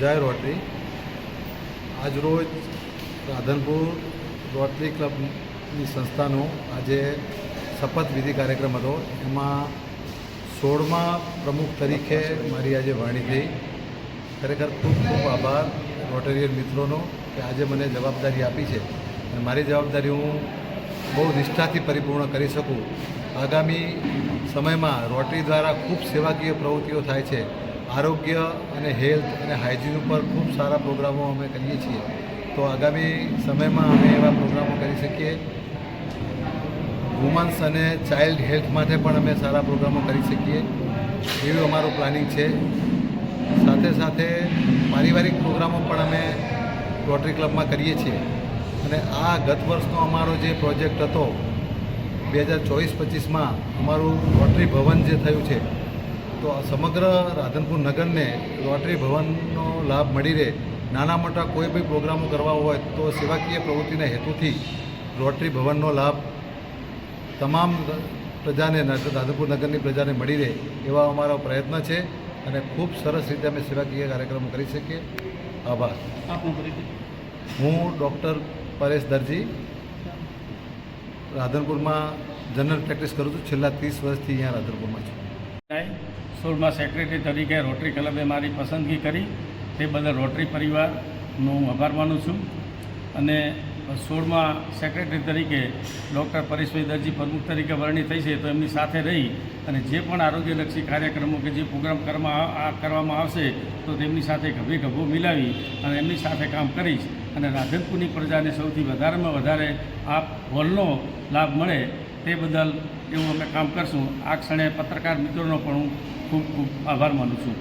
જય રોટરી. આજરોજ રાધનપુર રોટરી ક્લબની સંસ્થાનો આજે શપથવિધિ કાર્યક્રમ હતો. એમાં સોળમા પ્રમુખ તરીકે મારી આજે વાણી થઈ. ખરેખર ખૂબ ખૂબ આભાર રોટેરિયન મિત્રોનો કે આજે મને જવાબદારી આપી છે. અને મારી જવાબદારી હું બહુ નિષ્ઠાથી પરિપૂર્ણ કરી શકું. આગામી સમયમાં રોટરી દ્વારા ખૂબ સેવાકીય પ્રવૃત્તિઓ થાય છે. આરોગ્ય અને હેલ્થ અને હાઇજીન ઉપર ખૂબ સારા પ્રોગ્રામો અમે કરીએ છીએ. તો આગામી સમયમાં અમે એવા પ્રોગ્રામો કરી શકીએ. વુમન્સ અને ચાઇલ્ડ હેલ્થ માટે પણ અમે સારા પ્રોગ્રામો કરી શકીએ. એવું અમારું પ્લાનિંગ છે. સાથે સાથે પારિવારિક પ્રોગ્રામો પણ અમે રોટરી ક્લબમાં કરીએ છીએ. અને આ ગત વર્ષનો અમારો જે પ્રોજેક્ટ હતો, બે હજાર ચોવીસ પચીસમાં અમારું રોટરી ભવન જે થયું છે તો આ સમગ્ર રાધનપુર નગરને રોટરી ભવનનો લાભ મળી રહે. નાના મોટા કોઈ બી પ્રોગ્રામો કરવા હોય તો સેવાકીય પ્રવૃત્તિના હેતુથી રોટરી ભવનનો લાભ તમામ પ્રજાને રાધનપુર નગરની પ્રજાને મળી રહે એવા અમારો પ્રયત્ન છે અને ખૂબ સરસ રીતે અમે સેવાકીય કાર્યક્રમો કરી શકીએ. આભાર. હું ડૉક્ટર પરેશ દરજી રાધનપુરમાં જનરલ પ્રેક્ટિસ કરું છું. છેલ્લા ત્રીસ વર્ષથી અહીંયા રાધનપુરમાં છું. સોળમાં સેક્રેટરી તરીકે રોટરી ક્લબે મારી પસંદગી કરી. તે બદલ રોટરી પરિવારનો હું આભાર માનું છું. અને સોળમાં સેક્રેટરી તરીકે ડૉક્ટર પરેશભાઈ દરજી પ્રમુખ તરીકે વરણી થઈ છે તો એમની સાથે રહી અને જે પણ આરોગ્યલક્ષી કાર્યક્રમો કે જે પ્રોગ્રામ કરવામાં આવશે તો તેમની સાથે ગભે ગભો મિલાવી અને એમની સાથે કામ કરીશ. અને રાધનપુરની પ્રજાને સૌથી વધારેમાં વધારે આ હોલનો લાભ મળે તે બદલ એવું અમે કામ કરશું. આ ક્ષણે પત્રકાર મિત્રોનો પણ હું ખૂબ ખૂબ આભાર માનું છું.